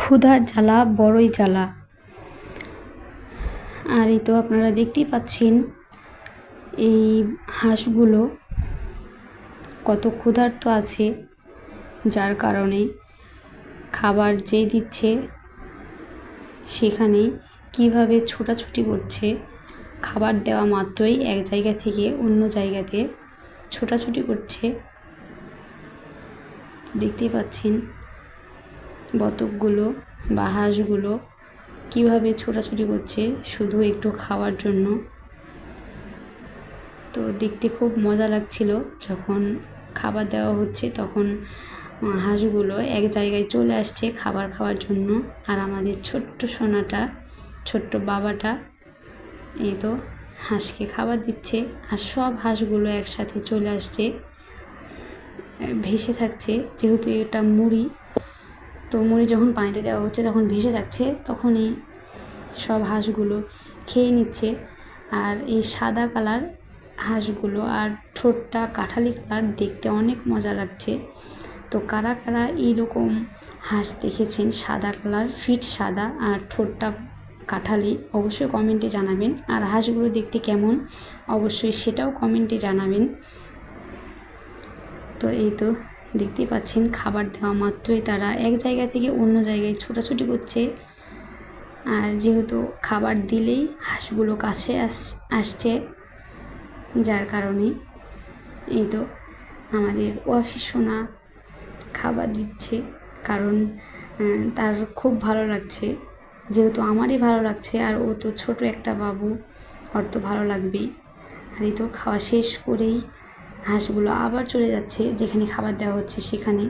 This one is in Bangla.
ক্ষুধার জ্বালা বড়ই জ্বালা। আর এই তো আপনারা দেখতেই পাচ্ছেন এই হাঁসগুলো কত ক্ষুধার্ত আছে, যার কারণে খাবার যেই দিচ্ছে সেখানে কীভাবে ছোটাছুটি করছে, খাবার দেওয়া মাত্রই এক জায়গা থেকে অন্য জায়গাতে ছোটাছুটি করছে। দেখতেই পাচ্ছেন বতকগুলো বা হাঁসগুলো কীভাবে ছোটাছুটি করছে শুধু একটু খাওয়ার জন্য। তো দেখতে খুব মজা লাগছিল। যখন খাবার দেওয়া হচ্ছে তখন হাঁসগুলো এক জায়গায় চলে আসছে খাবার খাওয়ার জন্য। আর আমাদের ছোট্ট সোনাটা, ছোট্ট বাবাটা, এই তো হাঁসকে খাবার দিচ্ছে। আর সব হাঁসগুলো একসাথে চলে আসছে। ভেসে থাকছে। যেহেতু এটা মুড়ি তো মুড়ি যখন পানিতে দেওয়া হচ্ছে, তখন ভেসে থাকছে তখনই সব হাঁসগুলো খেয়ে নিচ্ছে। আর এই সাদা কালার হাঁসগুলো আর ঠোঁটটা কাঠালি কালার দেখতে অনেক মজা লাগছে। তো কারা কারা এইরকম হাঁস দেখেছেন, সাদা কালার, ফিট সাদা আর ঠোঁটটা কাঠালি, অবশ্যই কমেন্টে জানাবেন। আর হাঁসগুলো দেখতে কেমন, অবশ্যই সেটাও কমেন্টে জানাবেন। তো এই তো দেখতেই পাচ্ছেন, খাবার দেওয়া মাত্রই তারা এক জায়গা থেকে অন্য জায়গায় ছোটাছুটি করছে। আর যেহেতু খাবার দিলেই হাঁসগুলো কাছে আস, আসছে, যার কারণে এই তো আমাদের অফিস সোনা খাবার দিচ্ছে। কারণ তার খুব ভালো লাগছে। যেহেতু আমারই ভালো লাগছে, আর ও তো ছোট একটা বাবু, ওর তো ভালো লাগবেই। আর এই তো খাওয়া শেষ করেই হাঁসগুলো আবার চলে যাচ্ছে যেখানে খাবার দেওয়া হচ্ছে সেখানে।